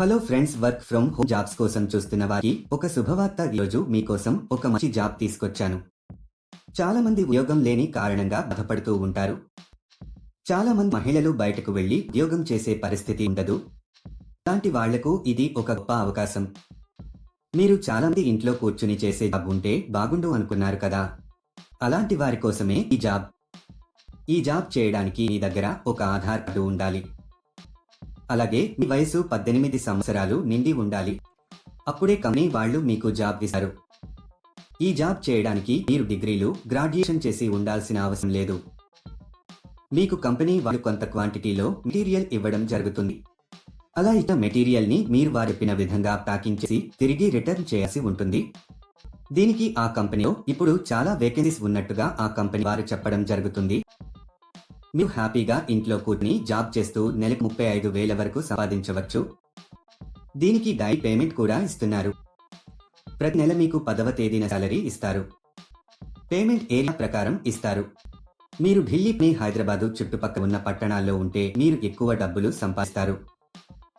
Hello friends work from home jobs కోసం చూస్తున్న వారికి ఒక శుభవార్త ఈరోజు మీకోసం ఒక మంచి జాబ్ తీసుకొచ్చాను. చాలా మంది ఉద్యోగం లేని కారణంగా బాధపడుతూ ఉంటారు. చాలా మంది మహిళలు బయటకు వెళ్ళి ఉద్యోగం చేసే పరిస్థితి ఉండదు. అలాంటి వాళ్ళకు ఇది ఒక గొప్ప అవకాశం. మీరు చాలా మంది ఇంట్లో కూర్చుని చేసే జాబ్ ఉంటే బాగుండు అనుకున్నారు కదా? అలాంటి వారి కోసమే ఈ జాబ్. ఈ జాబ్ చేయడానికి మీ దగ్గర ఒక ఆధార్ కార్డు ఉండాలి. అలాగే మీ వయసు పద్దెనిమిది సంవత్సరాలు నిండి ఉండాలి. అప్పుడే కంపెనీ వాళ్ళు మీకు జాబ్ ఇస్తారు. ఈ జాబ్ చేయడానికి మీరు డిగ్రీలు గ్రాడ్యుయేషన్ చేసి ఉండాల్సిన అవసరం లేదు. మీకు కంపెనీ వాళ్ళు కొంత క్వాంటిటీలో మెటీరియల్ ఇవ్వడం జరుగుతుంది. అలా ఇక మెటీరియల్ని మీరు వారిపిన విధంగా ప్యాకింగ్ చేసి తిరిగి రిటర్న్ చేయాల్సి ఉంటుంది. దీనికి ఆ కంపెనీలో ఇప్పుడు చాలా వేకెన్సీస్ ఉన్నట్టుగా ఆ కంపెనీ వారు చెప్పడం జరుగుతుంది. మీరు హ్యాపీగా ఇంట్లో కూర్చుని జాబ్ చేస్తూ నెలకు ముప్పై ఐదు వేల వరకు సంపాదించవచ్చు. దీనికి డై పేమెంట్ కూడా ఇస్తున్నారు. ప్రతి నెల మీకు పదవ తేదీన సాలరీ ఇస్తారు. పేమెంట్ ఏరియా ప్రకారం ఇస్తారు. మీరు ఢిల్లీ హైదరాబాదు చుట్టుపక్కల ఉన్న పట్టణాల్లో ఉంటే మీరు ఎక్కువ డబ్బులు సంపాదిస్తారు.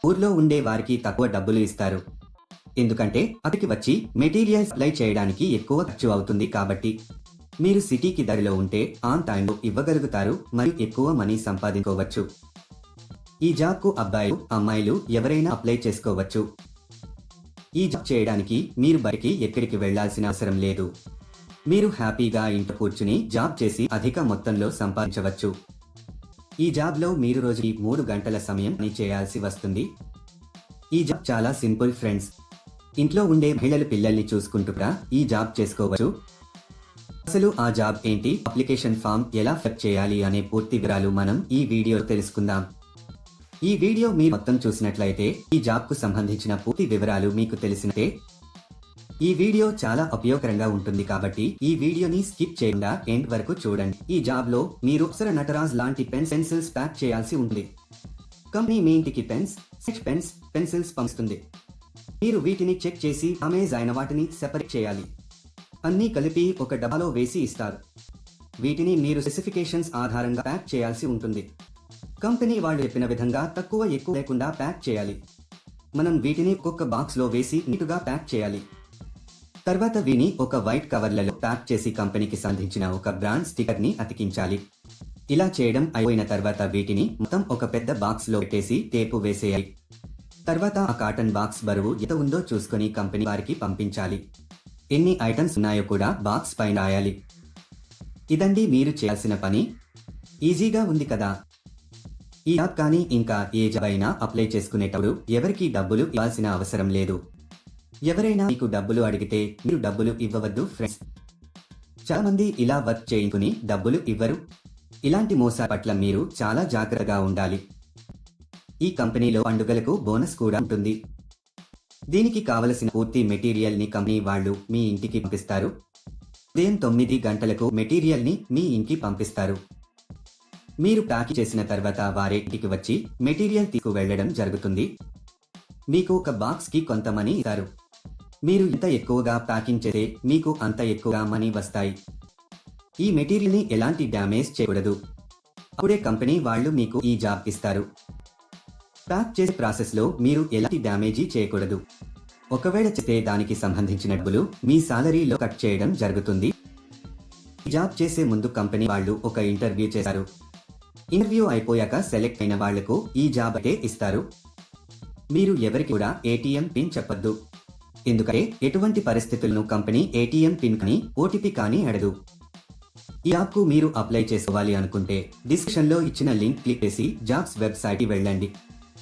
ఊర్లో ఉండే వారికి తక్కువ డబ్బులు ఇస్తారు. ఎందుకంటే అక్కడికి వచ్చి మెటీరియల్ సప్లై చేయడానికి ఎక్కువ ఖర్చు అవుతుంది కాబట్టి. మీరు సిటీకి దారిలో ఉంటే ఆన్ టైంలో ఇవ్వగలుగుతారు మరియు ఎక్కువ మనీ సంపాదించుకోవచ్చు. ఈ జాబ్కు అబ్బాయిలు అమ్మాయిలు ఎవరైనా అప్లై చేసుకోవచ్చు. ఈ జాబ్ చేయడానికి మీరు బయటికి ఎక్కడికి వెళ్ళాల్సిన అవసరం లేదు. మీరు హ్యాపీగా ఇంట్లో కూర్చుని జాబ్ చేసి అధిక మొత్తంలో సంపాదించవచ్చు. ఈ జాబ్లో మీరు రోజుకి మూడు గంటల సమయం పని చేయాల్సి వస్తుంది. ఈ జాబ్ చాలా సింపుల్ ఫ్రెండ్స్. ఇంట్లో ఉండే మహిళలు పిల్లల్ని చూసుకుంటుగా ఈ జాబ్ చేసుకోవచ్చు. అసలు ఆ జాబ్ ఏంటి? అప్లికేషన్ ఫామ్ ఎలా ఫిల్ చేయాలి అనే పూర్తి వివరాలు మనం ఈ వీడియో తెలుసుకుందాం. ఈ వీడియో మీరు మొత్తం చూసినట్లయితే ఈ జాబ్కు సంబంధించిన పూర్తి వివరాలు మీకు తెలిసినట్టే. ఈ వీడియో చాలా ఉపయోగకరంగా ఉంటుంది కాబట్టి ఈ వీడియోని స్కిప్ చేయకుండా ఎండ్ వరకు చూడండి. ఈ జాబ్లో మీరు అప్సర నటరాజ్ లాంటి పెన్స్ పెన్సిల్స్ ప్యాక్ చేయాల్సి ఉంది కంపెనీ మీ ఇంటికి పెన్స్ సిక్స్ పెన్స్ పెన్సిల్స్ పంపిస్తుంది. మీరు వీటిని చెక్ చేసి అమేజ్ అయిన వాటిని సెపరేట్ చేయాలి. అన్నీ కలిపి ఒక డబ్బాలో వేసి ఇస్తారు. వీటిని మీరు స్పెసిఫికేషన్స్ ఆధారంగా ప్యాక్ చేయాల్సి ఉంటుంది. కంపెనీ వాళ్ళు చెప్పిన విధంగా తక్కువ ఎక్కువ లేకుండా ప్యాక్ చేయాలి. మనం వీటిని ఒక్కొక్క బాక్స్లో వేసి నీటుగా ప్యాక్ చేయాలి. తర్వాత వీని ఒక వైట్ కవర్లలో ప్యాక్ చేసి కంపెనీకి సంధించిన ఒక బ్రాండ్ స్టిక్కర్ని అతికించాలి. ఇలా చేయడం అయిపోయిన తర్వాత వీటిని మొత్తం ఒక పెద్ద బాక్స్లో పెట్టేసి టేపు వేసేయాలి. తర్వాత ఆ కాటన్ బాక్స్ బరువు ఎంత ఉందో చూసుకొని కంపెనీ వారికి పంపించాలి. ఎన్ని ఐటమ్స్ ఉన్నాయో కూడా బాక్స్ పైన రాయాలి. ఇదండి మీరు చేయాల్సిన పని. ఈజీగా ఉంది కదా. ఈ యాప్ కానీ ఇంకా ఏ జాబ్ అయినా అప్లై చేసుకునేటప్పుడు ఎవరికి డబ్బులు ఇవ్వాల్సిన అవసరం లేదు. ఎవరైనా మీకు డబ్బులు అడిగితే మీరు డబ్బులు ఇవ్వవద్దు ఫ్రెండ్స్ చాలా మంది ఇలా వర్క్ చేయించుకుని డబ్బులు ఇవ్వరు. ఇలాంటి మోసా పట్ల మీరు చాలా జాగ్రత్తగా ఉండాలి. ఈ కంపెనీలో పండుగలకు బోనస్ కూడా ఉంటుంది. దీనికి కావలసిన పూర్తి మెటీరియల్ని కంపెనీ వాళ్ళు మీ ఇంటికి పంపిస్తారు. ఉదయం తొమ్మిది గంటలకు మెటీరియల్ని మీ ఇంటికి పంపిస్తారు. మీరు ప్యాక్ చేసిన తర్వాత వారే ఇంటికి వచ్చి మెటీరియల్ తీసుకు వెళ్ళడం జరుగుతుంది. మీకు ఒక బాక్స్కి కొంత మనీ ఇస్తారు. మీరు ఎంత ఎక్కువగా ప్యాకింగ్ చేస్తే మీకు అంత ఎక్కువగా మనీ వస్తాయి. ఈ మెటీరియల్ని ఎలాంటి డ్యామేజ్ చేయకూడదు. అప్పుడే కంపెనీ వాళ్ళు మీకు ఈ జాబ్ ఇస్తారు. ప్యాక్ చేసే ప్రాసెస్లో మీరు ఎలాంటి డ్యామేజీ చేయకూడదు. ఒకవేళ చేస్తే దానికి సంబంధించిన డబ్బులు మీ సాలరీలో కట్ చేయడం జరుగుతుంది. జాబ్ చేసే ముందు కంపెనీ వాళ్ళు ఒక ఇంటర్వ్యూ చేశారు ఇంటర్వ్యూ అయిపోయాక సెలెక్ట్ అయిన వాళ్ళకు ఈ జాబ్ అయితే ఇస్తారు. మీరు ఎవరికి కూడా ఏటీఎం పిన్ చెప్పొద్దు. ఎందుకంటే ఎటువంటి పరిస్థితులను కంపెనీ ఏటీఎం పిన్ కానీ ఓటీపీ కానీ అడదు ఈ యాప్కు మీరు అప్లై చేసుకోవాలి అనుకుంటే డిస్క్రిప్షన్లో ఇచ్చిన లింక్ క్లిక్ చేసి జాబ్స్ వెబ్సైట్కి వెళ్ళండి.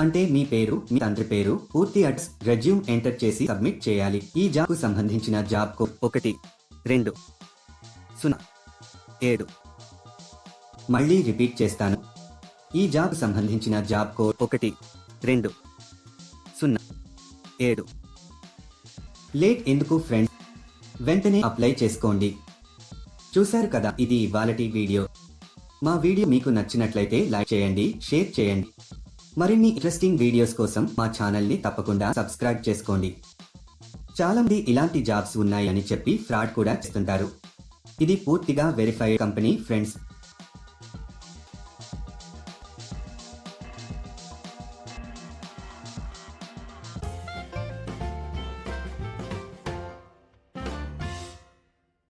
అంటే మీ పేరు మీ తండ్రి పేరు పూర్తి అడ్రస్ రెజ్యూమ్ ఎంటర్ చేసి సబ్మిట్ చేయాలి. ఈ జాబ్కు సంబంధించిన జాబ్కు ఒకటి రెండు సున్నా ఏడు. మళ్ళీ రిపీట్ చేస్తాను. ఈ జాబ్ సంబంధించిన జాబ్ కోడ్ ఒకటి రెండు సున్నా ఏడు. లేట్ ఎందుకు ఫ్రెండ్ వెంటనే అప్లై చేసుకోండి. చూశారు కదా ఇది ఇవాళటి వీడియో. మా వీడియో మీకు నచ్చినట్లయితే లైక్ చేయండి షేర్ చేయండి. మరిన్ని ఇంట్రెస్టింగ్ వీడియోస్ కోసం మా ఛానల్ని తప్పకుండా సబ్స్క్రైబ్ చేసుకోండి. చాలా మంది ఇలాంటి జాబ్స్ ఉన్నాయని చెప్పి ఫ్రాడ్ కూడా చేస్తుంటారు. ఇది పూర్తిగా వెరిఫైడ్ కంపెనీ ఫ్రెండ్స్